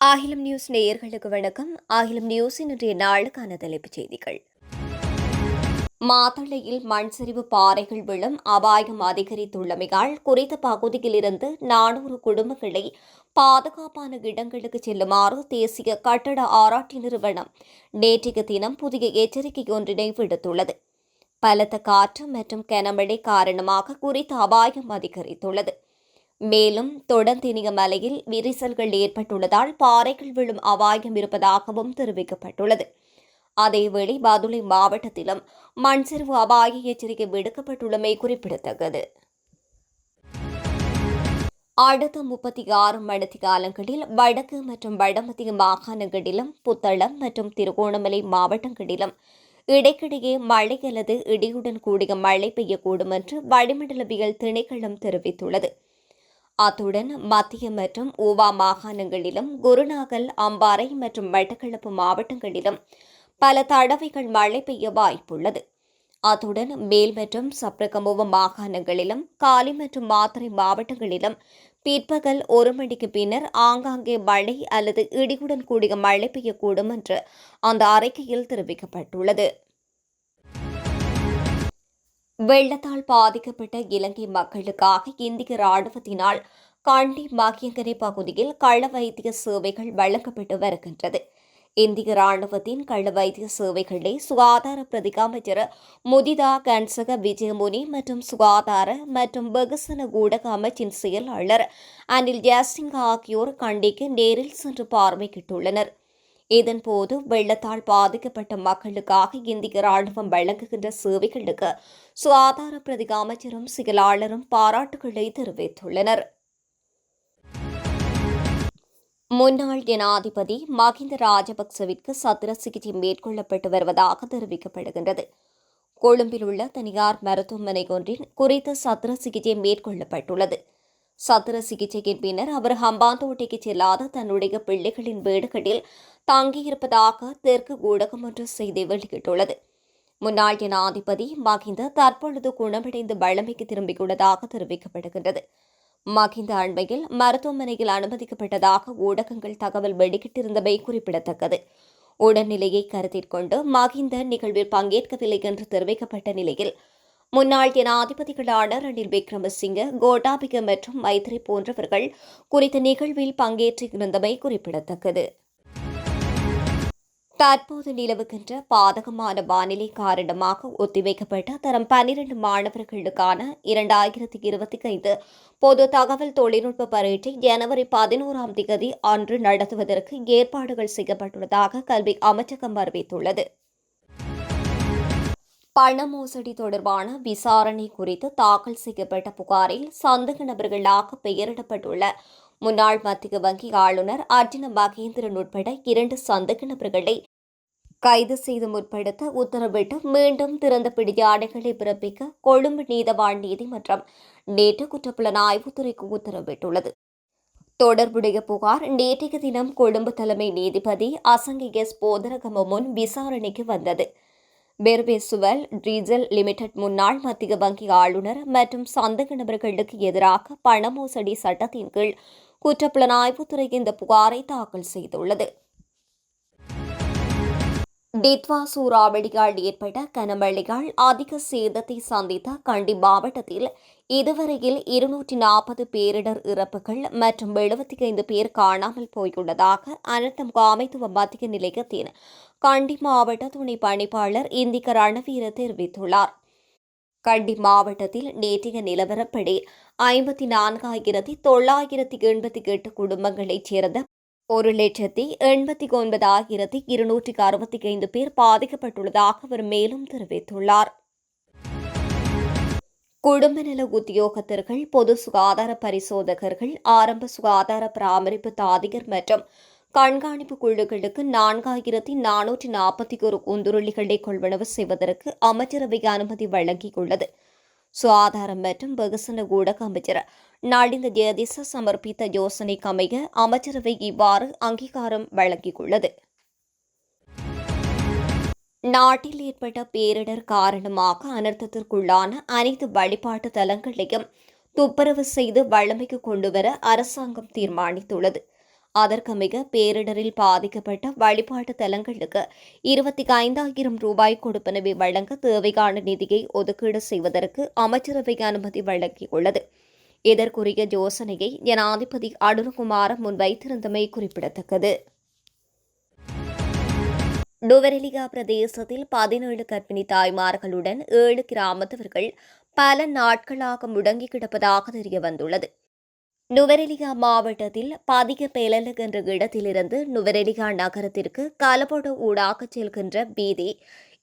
ஆகிலம் news நேயர்களுக்கு வணக்கம். ஆகிலம் news இன்றைய நாளுக்கான தலைப்புச் செய்திகள். மாத்தளையில் மண் சரிவு பாறைகள் விழும் அபாயம் அதிகரித்துள்ளமையால் குறித்த பகுதியிலிருந்து நானூறு குடும்பங்களை பாதுகாப்பான இடங்களுக்கு செல்லுமாறு தேசிய கட்டட ஆராய்ச்சி நிறுவனம் நேற்றைய தினம் புதிய எச்சரிக்கை ஒன்றினை விடுத்துள்ளது. பலத்த காற்று மற்றும் கனமழை காரணமாக குறித்த அபாயம் அதிகரித்துள்ளது. மேலும் தொடர்ந்தினிய மலையில் விரிசல்கள் ஏற்பட்டுள்ளதால் பாறைகள் விழும் அபாயம் இருப்பதாகவும் தெரிவிக்கப்பட்டுள்ளது. அதேவேளை பதுளை மாவட்டத்திலும் மண்சரிவு அபாய எச்சரிக்கை விடுக்கப்பட்டுள்ளமை குறிப்பிடத்தக்கது. அடுத்த முப்பத்தி ஆறு மணித்தி காலங்களில் வடக்கு மற்றும் வடமத்திய மாகாணங்களிலும் புத்தளம் மற்றும் திருகோணமலை மாவட்டங்களிலும் இடைக்கிடையே மழை அல்லது இடியுடன் கூடிய மழை பெய்யக்கூடும் என்று வளிமண்டலவியல் திணைக்களம் தெரிவித்துள்ளது. அத்துடன் மத்திய மற்றும் ஓவா மாகாணங்களிலும் குருநாகல் அம்பாறை மற்றும் மட்டக்களப்பு மாவட்டங்களிலும் பல தடவைகள் மழை பெய்ய வாய்ப்புள்ளது. அத்துடன் மேல் மற்றும் சப்ரகமுவ மாகாணங்களிலும் காலி மற்றும் மாத்திரை மாவட்டங்களிலும் பிற்பகல் ஒரு மணிக்கு பின்னர் ஆங்காங்கே மழை அல்லது இடியுடன் கூடிய மழை பெய்யக்கூடும் என்று அந்த அறிக்கையில் தெரிவிக்கப்பட்டுள்ளது. வெள்ளத்தால் பாதிக்கப்பட்ட இலங்கை மக்களுக்காக இந்திய ராணுவத்தினால் கண்டி மாகியங்கரை பகுதியில் கள்ள வைத்திய சேவைகள் வழங்கப்பட்டு வருகின்றது. இந்திய ராணுவத்தின் கள்ள வைத்திய சேவைகளை சுகாதார பிரதிகாமைச்சர் முதிதா கன்சக விஜயமுனி மற்றும் சுகாதார மற்றும் வெகுசன ஊடக அமைச்சின் செயலாளர் அனில் ஜாசிங் ஆகியோர் கண்டிக்கு நேரில் சென்று பார்வையிட்டுள்ளனர். இதன்போது வெள்ளத்தால் பாதிக்கப்பட்ட மக்களுக்காக இந்திய ராணுவம் வழங்குகின்ற சேவைகளுக்கு சுகாதார பிரதி அமைச்சரும் செயலாளரும் பாராட்டுகளை தெரிவித்துள்ளனர். முன்னாள் ஜனாதிபதி மகிந்த ராஜபக்சவிற்கு சத்திர சிகிச்சை மேற்கொள்ளப்பட்டு வருவதாக தெரிவிக்கப்படுகின்றது. கொழும்பில் உள்ள தனியார் மருத்துவமனை ஒன்றில் குறித்த சத்திர சிகிச்சை மேற்கொள்ளப்பட்டுள்ளது. சத்திர சிகிச்சையின் பின்னர் அவர் ஹம்பாந்தோட்டைக்கு செல்லாத தன்னுடைய பிள்ளைகளின் வீடுகளில் தங்கியிருப்பதாக தெற்கு ஊடகம் ஒன்று செய்தி வெளியிட்டுள்ளது. முன்னாள் ஜனாதிபதி மகிந்த தற்பொழுது குணமடைந்து வழமைக்கு திரும்பியுள்ளதாக தெரிவிக்கப்படுகின்றது. மகிந்த அண்மையில் மருத்துவமனையில் அனுமதிக்கப்பட்டதாக ஊடகங்கள் தகவல் வெளியிட்டிருந்தமை குறிப்பிடத்தக்கது. உடல்நிலையை கருத்தில் கொண்டு மகிந்த நிகழ்வில் பங்கேற்கவில்லை என்று தெரிவிக்கப்பட்ட நிலையில் முன்னாள் ஜனாதிபதிகளான ரணில் விக்ரமசிங்க கோட்டாபிக மற்றும் மைத்ரி போன்றவர்கள் குறித்த நிகழ்வில் பங்கேற்றிருந்தமை குறிப்பிடத்தக்கது. தற்போது நிலவுகின்ற பாதகமான வானிலை காரணமாக ஒத்திவைக்கப்பட்ட தரம் பன்னிரண்டு மாணவர்களுக்கான இரண்டாயிரத்தி இருபத்தி ஐந்து பொது தகவல் தொழில்நுட்ப பரீட்சை ஜனவரி பதினோராம் தேதி அன்று நடத்துவதற்கு ஏற்பாடுகள் செய்யப்பட்டுள்ளதாக கல்வி அமைச்சகம் அறிவித்துள்ளது. பண மோசடி தொடர்பான விசாரணை குறித்து தாக்கல் செய்யப்பட்ட புகாரில் சந்தக நபர்களாக பெயரிடப்பட்டுள்ள முன்னாள் மத்திய வங்கி ஆளுநர் அர்ஜுன மகேந்திரன் உட்பட இரண்டு சந்தக நபர்களை கைது செய்து முற்படுத்த உத்தரவிட்டு மீண்டும் திறந்த பிடியாணைகளை பிறப்பிக்க கொழும்பு நீதவான் நீதிமன்றம் நேற்று குற்றப்புலனாய்வுத்துறைக்கு உத்தரவிட்டுள்ளது. தொடர்புடைய புகார் நேற்றைய தினம் கொழும்பு தலைமை நீதிபதி அசங்கி எஸ். போதரகம முன் விசாரணைக்கு வந்தது. பெர்வேசுவல் ரீஜல் லிமிடெட் முன்னாள் மத்திய வங்கி ஆளுநர் மற்றும் சந்தக நபர்களுக்கு எதிராக பண மோசடி சட்டத்தின் கீழ் குற்றப்புலனாய்வுத்துறை இந்த புகாரை தாக்கல் செய்துள்ளது. டித்வா சூறாவளியால் ஏற்பட்ட கனமழையால் அதிக சேதத்தை சந்தித்த கண்டி மாவட்டத்தில் இதுவரையில் இருநூற்றி நாற்பது பேரிடர் இறப்புகள் மற்றும் எழுபத்தி ஐந்து பேர் காணாமல் போயுள்ளதாக அனர்த்த முகாமைத்துவ மத்திய நிலையத்தின் கண்டி மாவட்ட துணை பணிப்பாளர் இந்திக ரணவீர தெரிவித்துள்ளார். கண்டி மாவட்டத்தில் நேற்றைய நிலவரப்படி ஐம்பத்தி நான்காயிரத்தி தொள்ளாயிரத்தி எண்பத்தி எட்டு குடும்பங்களைச் சேர்ந்த ஒரு லட்சத்தி எண்பத்தி ஒன்பதாயிரத்தி இருநூற்றி அறுபத்தி ஐந்து பேர் பாதிக்கப்பட்டுள்ளதாக அவர் மேலும் தெரிவித்துள்ளார். குடும்ப நல உத்தியோகத்தர்கள் பொது சுகாதார பரிசோதகர்கள் ஆரம்ப சுகாதார பராமரிப்பு தாதிகர் மற்றும் கண்காணிப்பு குழுக்களுக்கு நான்காயிரத்தி நானூற்றி நாற்பத்தி ஒரு குந்துருளிகளை கொள்வனவு செய்வதற்கு அமைச்சரவை அனுமதி வழங்கியுள்ளது. சுகாதாரம் மற்றும் வெகுசன ஊடக அமைச்சர் நாடிந்த ஜெயதிச சமர்ப்பித்த யோசனைக்கு அமைய அமைச்சரவை இவ்வாறு அங்கீகாரம் வழங்கியுள்ளது. நாட்டில் ஏற்பட்ட பேரிடர் காரணமாக அனர்த்தத்திற்குள்ளான அனைத்து வழிபாட்டு தலங்களையும் துப்புரவு செய்து வழமைக்கு கொண்டுவர அரசாங்கம் தீர்மானித்துள்ளது. அதற்கமிக பேரிடரில் பாதிக்கப்பட்ட வழிபாட்டு தலங்களுக்கு இருபத்தி ஐந்தாயிரம் ரூபாய் கொடுப்பனவை வழங்க தேவையான நிதியை ஒதுக்கீடு செய்வதற்கு அமைச்சரவை அனுமதி வழங்கியுள்ளது. இதற்குரிய யோசனையை ஜனாதிபதி அருண்குமார் முன்வைத்திருந்தமை குறிப்பிடத்தக்கது. டுவரெலிகா பிரதேசத்தில் பதினேழு கர்ப்பிணி தாய்மார்களுடன் ஏழு கிராமத்தவர்கள் பல நாட்களாக முடங்கி கிடப்பதாக தெரிய வந்துள்ளது நுவரெலிகா மாவட்டத்தில் பதிக பேலலக் என்ற இடத்திலிருந்து நுவரெலிகா நகரத்திற்கு கலபோட ஊடாக செல்கின்ற பீதி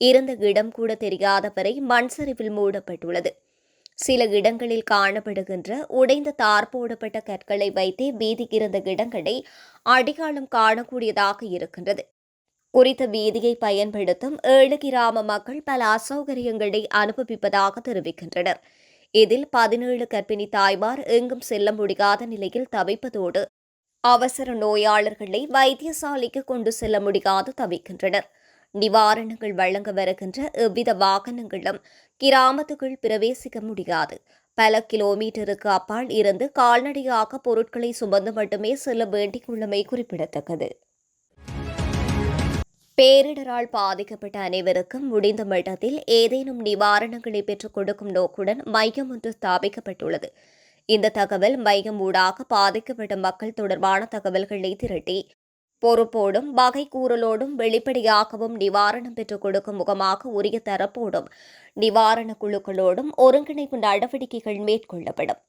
இருந்த இடம் கூட தெரியாதவரை மண் சரிவில் மூடப்பட்டுள்ளது. சில இடங்களில் காணப்படுகின்ற உடைந்த தார் போடப்பட்ட கற்களை வைத்தே வீதிக்கு இருந்த இடங்களை அடிகாலம் காணக்கூடியதாக இருக்கின்றது. குறித்த வீதியை பயன்படுத்தும் ஏழு கிராம மக்கள் பல அசௌகரியங்களை அனுபவிப்பதாக தெரிவிக்கின்றனர். இதில் பதினேழு கர்ப்பிணி தாய்மார் எங்கும் செல்ல முடியாத நிலையில் தவிப்பதோடு அவசர நோயாளர்களை வைத்தியசாலைக்கு கொண்டு செல்ல முடியாது தவிக்கின்றனர். நிவாரணங்கள் வழங்க வருகின்ற எவ்வித வாகனங்களும் கிராமத்துக்குள் பிரவேசிக்க முடியாது. பல கிலோமீட்டருக்கு அப்பால் இருந்து கால்நடையாக பொருட்களை சுமந்து மட்டுமே செல்ல வேண்டிக் குறிப்பிடத்தக்கது. பேரிடரால் பாதிக்கப்பட்ட அனைவருக்கும் முடிந்த மட்டத்தில் ஏதேனும் நிவாரணங்களை பெற்றுக் கொடுக்கும் நோக்குடன் மையம் ஒன்று ஸ்தாபிக்கப்பட்டுள்ளது. இந்த தகவல் மையம் ஊடாக பாதிக்கப்பட்ட மக்கள் தொடர்பான தகவல்களை திரட்டி பொறுப்போடும் வகை கூறலோடும் வெளிப்படையாகவும் நிவாரணம் பெற்றுக் கொடுக்கும் முகமாக உரிய தரப்போடும் நிவாரண குழுக்களோடும் ஒருங்கிணைப்பு நடவடிக்கைகள் மேற்கொள்ளப்படும்.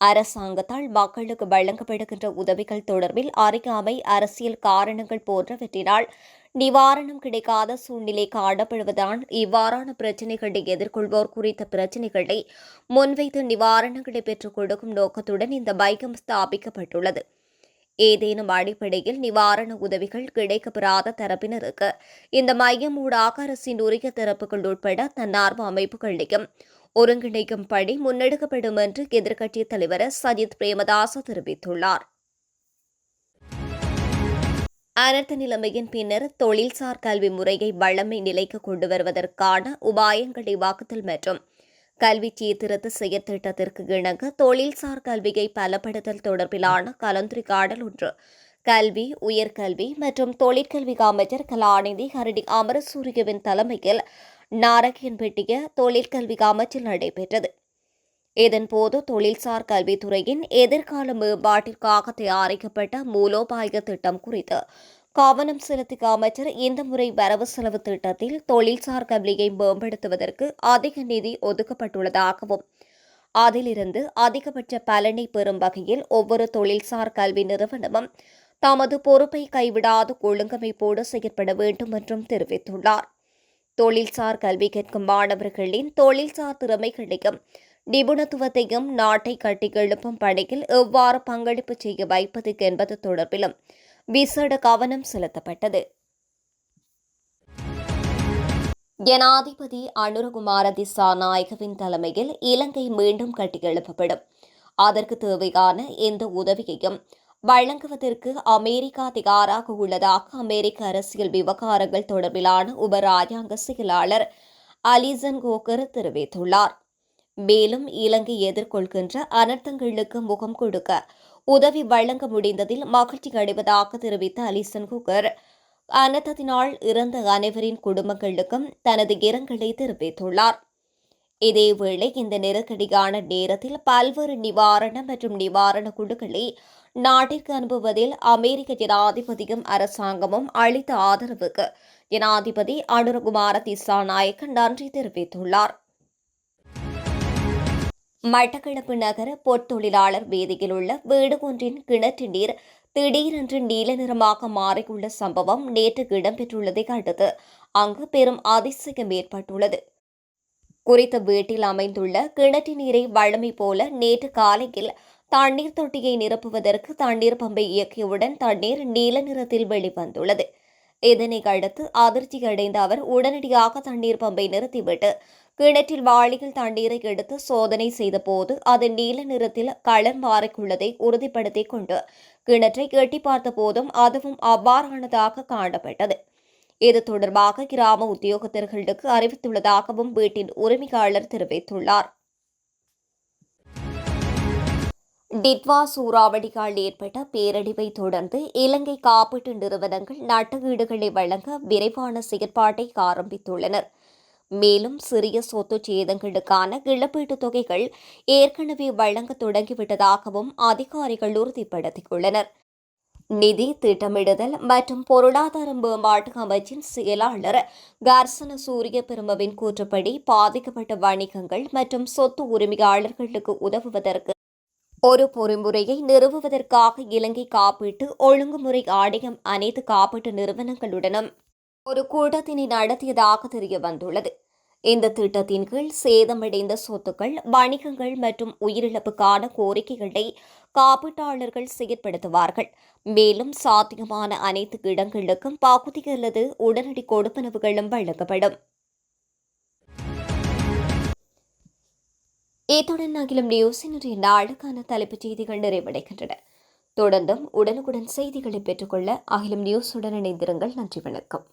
அரசாங்கத்தால் மக்களுக்கு வழங்கப்படுகின்ற உதவிகள் தொடர்பில் அறியாமை அரசியல் காரணங்கள் போன்றவற்றினால் நிவாரணம் கிடைக்காத சூழ்நிலை காணப்படுவதால் இவ்வாறான பிரச்சினைகளை எதிர்கொள்வோர் குறித்த பிரச்சினைகளை முன்வைத்து நிவாரணங்களை பெற்றுக் கொடுக்கும் நோக்கத்துடன் இந்த மையம் ஸ்தாபிக்கப்பட்டுள்ளது. ஏதேனும் அடிப்படையில் நிவாரண உதவிகள் கிடைக்கப்பெறாத தரப்பினருக்கு. இந்த மையம் ஊடாக அரசின் உரிய தரப்புகள் உட்பட தன்னார்வ அமைப்புகளையும் ஒருங்கிணைக்கும் பணி முன்னெடுக்கப்படும் என்று எதிர்க்கட்சித் தலைவர் சஜித் பிரேமதாச தெரிவித்துள்ளார். அனர்த்த நிலைமையின் பின்னர் தொழில்சார் கல்வி முறையை வளமை நிலைக்கு கொண்டு வருவதற்கான உபாயங்களை வாக்குதல் மற்றும் கல்வி சீர்திருத்த செயற்திட்டத்திற்கு இணங்க தொழில்சார் கல்வியை பலப்படுத்தல் தொடர்பிலான கலந்துரையாடல் ஒன்று. கல்வி உயர்கல்வி மற்றும் தொழிற்கல்வி அமைச்சர் கலாநிதி ஹரடி அமரசூரியவின் தலைமையில் நாரகியன்பெட்டிய தொழிற்கல்வி அமைச்சில் நடைபெற்றது. இதன்போது தொழில்சார் கல்வித்துறையின் எதிர்கால மேம்பாட்டிற்காக தயாரிக்கப்பட்ட மூலோபாய திட்டம் குறித்து கவனம் செலுத்திய அமைச்சர் இந்த முறை வரவு செலவு திட்டத்தில் தொழில்சார் கல்வியை மேம்படுத்துவதற்கு அதிக நிதி ஒதுக்கப்பட்டுள்ளதாகவும் அதிலிருந்து அதிகபட்ச பலனை பெறும் வகையில் ஒவ்வொரு தொழில்சார் கல்வி நிறுவனமும் தமது பொறுப்பை கைவிடாது ஒழுங்கமைப்போடு செயற்பட வேண்டும் என்றும் தெரிவித்துள்ளார். தொழில்சார் கல்வி கேட்கும் மாணவர்களின் தொழில்சார் திறமைகளையும் நிபுணத்துவத்தையும் நாட்டை கட்டி எழுப்பும் பணியில் எவ்வாறு பங்களிப்பு செய்ய வைப்பது என்பது தொடர்பிலும் விசேட கவனம் செலுத்தப்பட்டது. ஜனாதிபதி அனுரகுமார திசாநாயகவின் தலைமையில் இலங்கை மீண்டும் கட்டியெழுப்பப்படும். அதற்கு தேவையான எந்த உதவியையும் வழங்குவதற்கு அமெரிக்கா திகாராக உள்ளதாக அமெரிக்க அரசியல் விவகாரங்கள் தொடர்பிலான உபராஜாங்க செயலாளர் அலிசன் கோகர் தெரிவித்துள்ளார். மேலும் இலங்கை எதிர்கொள்கின்ற அனர்த்தங்களுக்கு முகம் கொடுக்க உதவி வழங்க முடிந்ததில் மகிழ்ச்சி அடைவதாக தெரிவித்த அலிசன் குகர் அனர்த்தத்தினால் இறந்த அனைவரின் குடும்பங்களுக்கும் தனது இரங்கலை தெரிவித்துள்ளார். இதேவேளை இந்த நெருக்கடியான நேரத்தில் பல்வேறு நிவாரண மற்றும் நிவாரண குழுக்களை நாட்டிற்கு அனுப்புவதில் அமெரிக்க ஜனாதிபதியும் அரசாங்கமும் அளித்த ஆதரவுக்கு ஜனாதிபதி அனுரகுமார திசாநாயக்க நன்றி தெரிவித்துள்ளார். மட்டக்களப்பு நகர பொற்தொழிலாளர் வேதியில் உள்ள வீடு ஒன்றின் கிணற்று நீர் திடீரென்று நீல நிறமாக மாறியுள்ள சம்பவம் நேற்று இடம்பெற்றுள்ளதை அடுத்து அங்கு பெரும் அதிசயம் ஏற்பட்டுள்ளது. குறித்த வீட்டில் அமைந்துள்ள கிணற்று நீரை வழமை போல நேற்று காலையில் தண்ணீர் தொட்டியை நிரப்புவதற்கு தண்ணீர் பம்பை இயக்கியவுடன் தண்ணீர் நீல நிறத்தில் வெளிவந்துள்ளது. இதனை அடுத்து அதிர்ச்சி அடைந்த அவர் உடனடியாக தண்ணீர் பம்பை நிறுத்திவிட்டு கிணற்றில் வாளியில் தண்ணீரை எடுத்து சோதனை செய்தபோது அது நீல நிறத்தில் களர் மாறிக்குள்ளதை உறுதிப்படுத்திக் கொண்டு கிணற்றை எட்டி பார்த்த போதும் அதுவும் அவ்வாறானதாக காணப்பட்டது. இது தொடர்பாக கிராம உத்தியோகத்தர்களுக்கு அறிவித்துள்ளதாகவும் வீட்டின் உரிமையாளர் தெரிவித்துள்ளார். டிட்வா சூறாவளியால் ஏற்பட்ட பேரழிவை தொடர்ந்து இலங்கை காப்பீட்டு நிறுவனங்கள் நட்டஈடுகளை வழங்க விரைவான செயற்பாட்டை ஆரம்பித்துள்ளனர். மேலும் சிறிய சொத்து சேதங்களுக்கான இழப்பீட்டுத் தொகைகள் ஏற்கனவே வழங்க தொடங்கிவிட்டதாகவும் அதிகாரிகள் உறுதிப்படுத்தியுள்ளனர். நிதி திட்டமிடுதல் மற்றும் பொருளாதார மேம்பாட்டு அமைச்சின் செயலாளர் கர்சன சூரிய பெருமவின் கூற்றுப்படி பாதிக்கப்பட்ட வணிகங்கள் மற்றும் சொத்து உரிமையாளர்களுக்கு உதவுவதற்கு ஒரு பொறிமுறையை நிறுவுவதற்காக இலங்கை காப்பீட்டு ஒழுங்குமுறை ஆணையம் அனைத்து காப்பீட்டு நிறுவனங்களுடனும் ஒரு கூட்டத்தினை நடத்தியதாக தெரிய வந்துள்ளது இந்த திட்டத்தின் கீழ் சேதமடைந்த சொத்துக்கள் வணிகங்கள் மற்றும் உயிரிழப்புக்கான கோரிக்கைகளை காப்பீட்டாளர்கள் செயற்படுத்துவார்கள். மேலும் சாத்தியமான அனைத்து இடங்களுக்கும் பகுதி அல்லது உடனடி கொடுப்பனவுகளும் வழங்கப்படும். இத்துடன் அகிலம் நியூஸினுடைய நாளுக்கான தலைப்புச் செய்திகள் நிறைவடைகின்றன. தொடர்ந்தும் உடனுக்குடன் செய்திகளை பெற்றுக்கொள்ள அகிலம் நியூஸுடன் இணைந்திருங்கள். நன்றி வணக்கம்.